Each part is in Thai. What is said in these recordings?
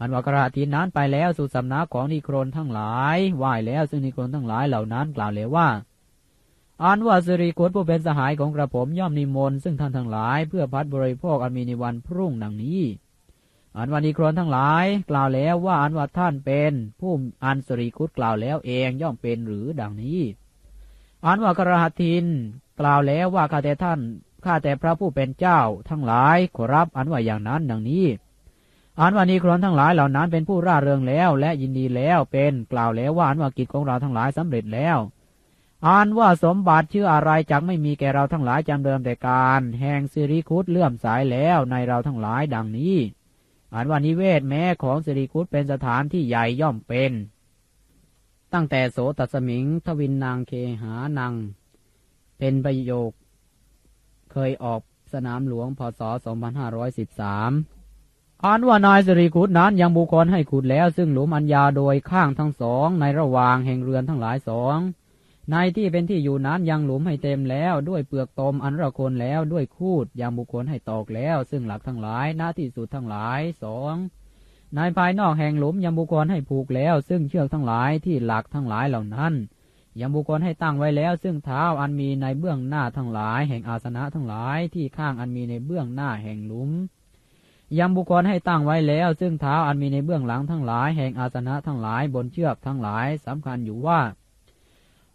อันว่ากระทินนั้นไปแล้วสู่สำนักของนิโครนทั้งหลายไหว้แล้วซึ่งนิโครนทั้งหลายเหล่านั้นกล่าวเลยว่าอันว่าสิริคุตผู้เป็นสหายของกระผมย่อมนิมนต์ซึ่งท่านทั้งหลายเพื่อพัดบริโภคอันมีในวันพรุ่งดังนี้ อันวันนิโครนทั้งหลายกล่าวแล้วว่าอันว่าท่านเป็นผู้อันสิริคุตกล่าวแล้วเองย่อมเป็นหรือดังนี้ อันว่ากระทินกล่าวแล้วว่าข้าแต่ท่านข้าแต่พระผู้เป็นเจ้าทั้งหลายขอรับอันว่าอย่างนั้นดังนี้ อันว่านิโครนทั้งหลายเหล่านั้นเป็นผู้ร่าเริงแล้ว และยินดีแล้วเป็นกล่าวแล้วว่าอันว่ากิจของเราทั้งหลายสำเร็จแล้วอันว่าสมบัติชื่ออะไรจักไม่มีแก่เราทั้งหลายจำเดิมแต่การ แห่งสิริคุตเลื่อมสายแล้วในเราทั้งหลายดังนี้อันว่านิเวศแม้ของสิริคุตเป็นสถานที่ใหญ่ย่อมเป็น ตั้งแต่โสตสมิง ทวินนางเคหานัง เป็นประโยค เคยออกสนามหลวงพศ 2513 อ่านว่านายสิริขุดนั้นยังบุคคลให้ขุดแล้ว ซึ่งหลุมอันยาโดยข้างทั้งสอง ในระหว่างแห่งเรือนทั้งหลายสองในที่เป็นที่อยู่นั้นยังหลุมให้เต็มแล้วด้วยเปลือกตมอันระคนแล้วด้วยคูดยังบุคคลให้ตอกแล้ว ซึ่งหลักทั้งหลายหน้าที่สุดทั้งหลายสองในภายนอกแห่งหลุมยังบุคคลให้ผูกแล้ว ซึ่งเชือกทั้งหลายที่หลักทั้งหลายเหล่านั้นยังบุคคลให้ตั้งไว้แล้ว ซึ่งเท้าอันมีในเบื้องหน้าทั้งหลาย แห่งอาสนะทั้งหลายที่ข้างอันมีในเบื้องหน้าแห่งหลุม ยังบุคคลให้ตั้งไว้แล้ว ซึ่งเท้าอันมีในเบื้องหลังทั้งหลาย แห่งอาสนะทั้งหลายบนเชือกทั้งหลายสำคัญอยู่ว่า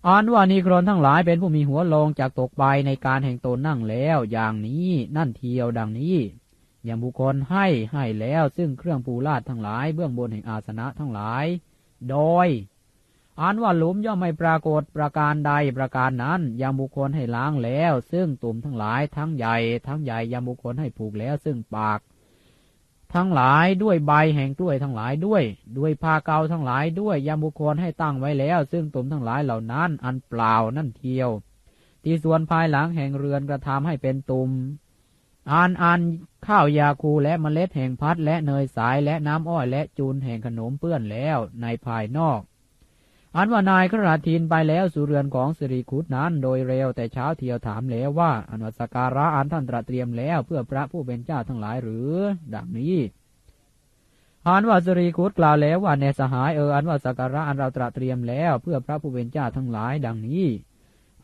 อันว่านิครนทั้งหลายเป็นผู้มีหัวลงจากตกไปในการแห่งตนนั่งแล้ว อย่างนี้นั่นเทียวดังนี้ อย่างบุคคลให้ให้แล้ว ซึ่งเครื่องปูลาดทั้งหลาย เบื้องบนแห่งอาสนะทั้งหลาย โดยอันว่าหลุมย่อมไม่ปรากฏประการใดประการนั้นยังบุคคลให้ล้างแล้ว ซึ่งตุ่มทั้งหลายทั้งใหญ่ทั้งใหญ่ยังบุคคลให้ผูกแล้ว ซึ่งปาก ทั้งหลายด้วยใบแห่งกล้วยทั้งหลายด้วย ด้วยผ้าเกาทั้งหลายด้วยยามบุคคลให้ตั้งไว้แล้ว ซึ่งตุ่มทั้งหลายเหล่านั้น อันเปล่านั่นเทียว ที่ส่วนภายหลังแห่งเรือนกระทำให้เป็นตุ่มอ่านอ่านข้าวยาคูและเมล็ดแห่งพัดและเนยสายและน้ำอ้อยและจูนแห่งขนมเปื้อนแล้วในภายนอก อันว่านายขราทินไปแล้วสู่เรือนของสิริคุตนั้นโดยเร็วแต่เช้าเที่ยวถามแล้วว่าอันวัสการะอันท่านตรัสเตรียมแล้วเพื่อพระผู้เป็นเจ้าทั้งหลายหรือ ดังนี้อันว่าสิริคุตกล่าวแล้วว่าในสหายเอออันว่าสักการะอันเราตรัสเตรียมแล้วเพื่อพระผู้เป็นเจ้าทั้งหลายดังนี้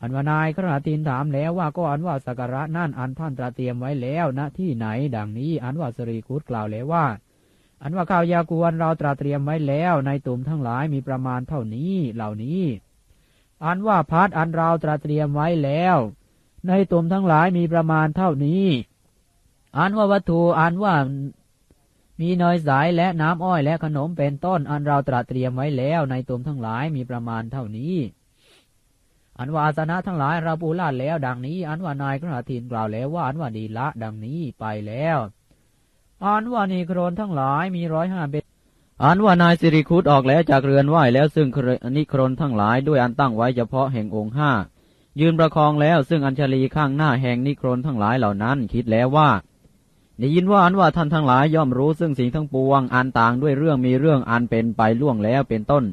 อันว่านายขราทินถามแล้วว่าก็อันว่าสักการะนั่นอันท่านตรัสเตรียมไว้แล้วณที่ไหน ดังนี้ อันว่าสิริคุตกล่าวแล้วว่า อันว่าข้าวยากวนเราตราเตรียมไว้แล้วในตุ่มทั้งหลายมีประมาณเท่านี้เหล่านี้ อันว่าพัดอันเราตราเตรียมไว้แล้ว ในตุ่มทั้งหลายมีประมาณเท่านี้ อันว่าวัตถุอันว่ามีเนยสายและน้ำอ้อยและขนมเป็นต้น อันเราตราเตรียมไว้แล้วในตุ่มทั้งหลายมีประมาณเท่านี้ อันว่าอาสนะทั้งหลายเราปูลาดแล้ว ดังนี้ อันว่านายกระถินกล่าวแล้วว่าอันว่าดีละ ดังนี้ไปแล้ว อันว่านิโครนทั้งหลายมีร้อยห้าเบ็ดอันว่านายสิริคุตออกแล้วจากเรือนไหวแล้วซึ่งนิโครนทั้งหลายด้วยอันตั้งไว้เฉพาะแห่งองค์ห้ายืนประคองแล้วซึ่งอัญชลีข้างหน้าแห่งนิโครนทั้งหลายเหล่านั้นคิดแล้วว่าได้ยินว่าอันว่าท่านทั้งหลายย่อมรู้ซึ่งสิ่งทั้งปวงอันต่างด้วยเรื่องมีเรื่องอันเป็นไปล่วงแล้วเป็นต้น